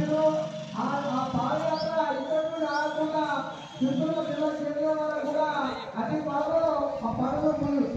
మధ్యలో ఆ పాదయాత్ర ఇక్కడ నుండి ఆగకుండా జిల్లా కేంద్రం వరకు కూడా అతి త్వరలో ఆ పనులు ముందు పనులు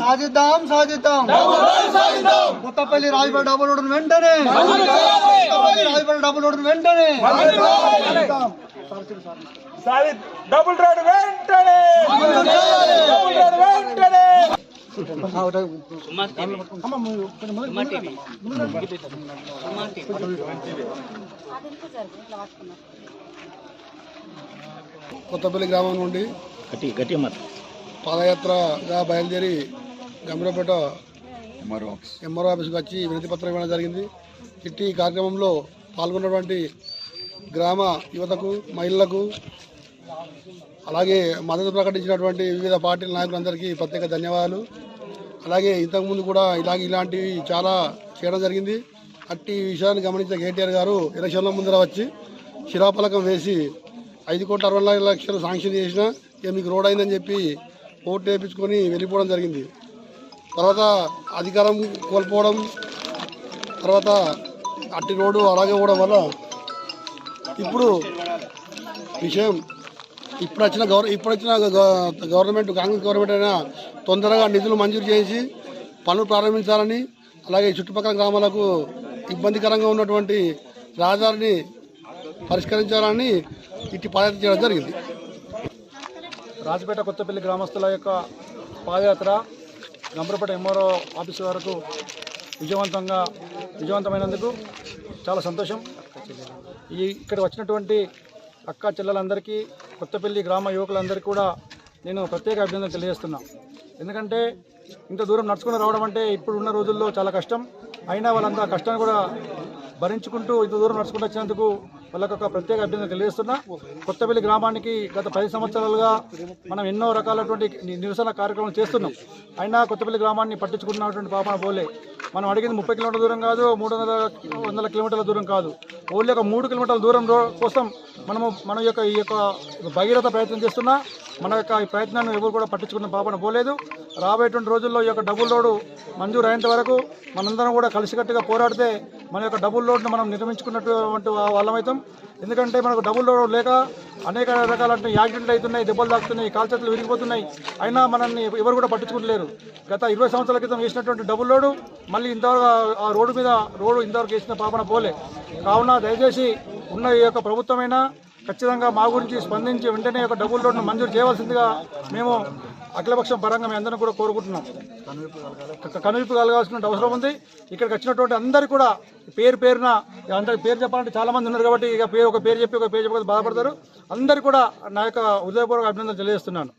సాధిద్దాం సాధిద్దాం. కొత్తపల్లి రాజపల్లి డబుల్ రోడ్డు వెంటనే. రాజపల్లి డబుల్ రోడ్డు వెంటనే. డబుల్ రోడ్ వెంటనే. డబుల్ రోడ్ వెంటనే కొత్తపల్లి గ్రామం నుండి పాదయాత్రగా బయలుదేరి గంభీరపేట ఎంఆర్ఓ ఆఫీస్కి వచ్చి వినతి పత్రం ఇవ్వడం జరిగింది. ఇట్టి కార్యక్రమంలో పాల్గొన్నటువంటి గ్రామ యువతకు మహిళలకు అలాగే మద్దతు ప్రకటించినటువంటి వివిధ పార్టీల నాయకులందరికీ ప్రత్యేక ధన్యవాదాలు. అలాగే ఇంతకుముందు కూడా ఇలా ఇలాంటివి చాలా చేయడం జరిగింది. అట్టి విషయాన్ని గమనించిన కేటీఆర్ గారు ఎలక్షన్ల ముందర వచ్చి శిలాఫలకం వేసి ఐదు కోట్ల అరవై లక్షలు శాంక్షన్ చేసిన ఇక మీకు రోడ్ అయిందని చెప్పి ఓటు వేయించుకొని వెళ్ళిపోవడం జరిగింది. తర్వాత అధికారం కోల్పోవడం తర్వాత అట్టి రోడ్డు అలాగే పోవడం వల్ల ఇప్పుడు విషయం ఇప్పుడు వచ్చిన గవర్ ఇప్పుడు వచ్చిన గవర్నమెంట్ కాంగ్రెస్ గవర్నమెంట్ అయినా తొందరగా నిధులు మంజూరు చేసి పనులు ప్రారంభించాలని అలాగే చుట్టుపక్కల గ్రామాలకు ఇబ్బందికరంగా ఉన్నటువంటి రహదారిని పరిష్కరించాలని ఇట్టి పాదయాత్ర చేయడం జరిగింది. రాజపేట కొత్తపల్లి గ్రామస్తుల యొక్క పాదయాత్ర గంపరపేట ఎంఆర్ఓ ఆఫీస్ వరకు విజయవంతంగా విజయవంతమైనందుకు చాలా సంతోషం. ఈ ఇక్కడ వచ్చినటువంటి అక్క చెల్లెలందరికీ కొత్తపల్లి గ్రామ యువకులందరికీ కూడా నేను ప్రత్యేక అభినందన తెలియజేస్తున్నా. ఎందుకంటే ఇంత దూరం నడుచుకుని రావడం అంటే ఇప్పుడు ఉన్న రోజుల్లో చాలా కష్టం. అయినా వాళ్ళంతా కష్టాన్ని కూడా భరించుకుంటూ ఇంత దూరం నడుచుకుంటూ వచ్చినందుకు వాళ్ళకు ఒక ప్రత్యేక అభ్యర్థన తెలియజేస్తున్నా. కొత్తపల్లి గ్రామానికి గత పది సంవత్సరాలుగా మనం ఎన్నో రకాలటువంటి నిరసన కార్యక్రమాలు చేస్తున్నాం. అయినా కొత్తపల్లి గ్రామాన్ని పట్టించుకున్నటువంటి పాపన పోలే మనం అడిగింది ముప్పై కిలోమీటర్ల దూరం కాదు మూడు వందల వందల కిలోమీటర్ల దూరం కాదు. ఓన్లీ ఒక మూడు కిలోమీటర్ల దూరం రో- కోసం మనము మన యొక్క ఈ యొక్క భగీరథ ప్రయత్నం చేస్తున్నా మన యొక్క ఈ ప్రయత్నాన్ని ఎవరు కూడా పట్టించుకున్న పాపన పోలేదు. రాబోయేటువంటి రోజుల్లో ఈ యొక్క డబుల్ రోడ్డు మంజూరు అయ్యేంత వరకు మనందరం కూడా కలిసికట్టుగా పోరాడితే మన యొక్క డబుల్ రోడ్ను మనం నిర్మించుకున్నటువంటి వాళ్ళమవుతాం ఎందుకంటే మనకు డబుల్ రోడ్ లేక అనేక రకాల యాక్సిడెంట్లు అవుతున్నాయి దెబ్బలు తాకుతున్నాయి కాల్చేతులు విరిగిపోతున్నాయి. అయినా మనల్ని ఎవరు కూడా పట్టించుకుంటలేరు గత ఇరవై సంవత్సరాల క్రితం వేసినటువంటి డబుల్ రోడ్డు మళ్ళీ ఇంతవరకు ఆ- ఆ రోడ్డు మీద రోడ్డు ఇంతవరకు వేసిన పాపన పోలే. కావున దయచేసి ఉన్న ఈ యొక్క ప్రభుత్వమైనా ఖచ్చితంగా మా గురించి స్పందించి వెంటనే ఒక డబుల్ రోడ్ను మంజూరు చేయవలసిందిగా మేము అఖిలపక్షం పరంగా మేము అందరం కూడా కోరుకుంటున్నాం. క- కనువిప్పు కలగాల్సిన అవసరం ఉంది. ఇక్కడికి వచ్చినటువంటి అందరికీ కూడా పేరు పేరున అందరికి పేరు చెప్పాలంటే చాలామంది ఉన్నారు కాబట్టి ఇక పేరు ఒక పేరు చెప్పి ఒక పేరు చెప్పి బాధపడతారు. అందరికీ కూడా నా యొక్క హృదయపూర్వక అభినందనలు తెలియజేస్తున్నాను.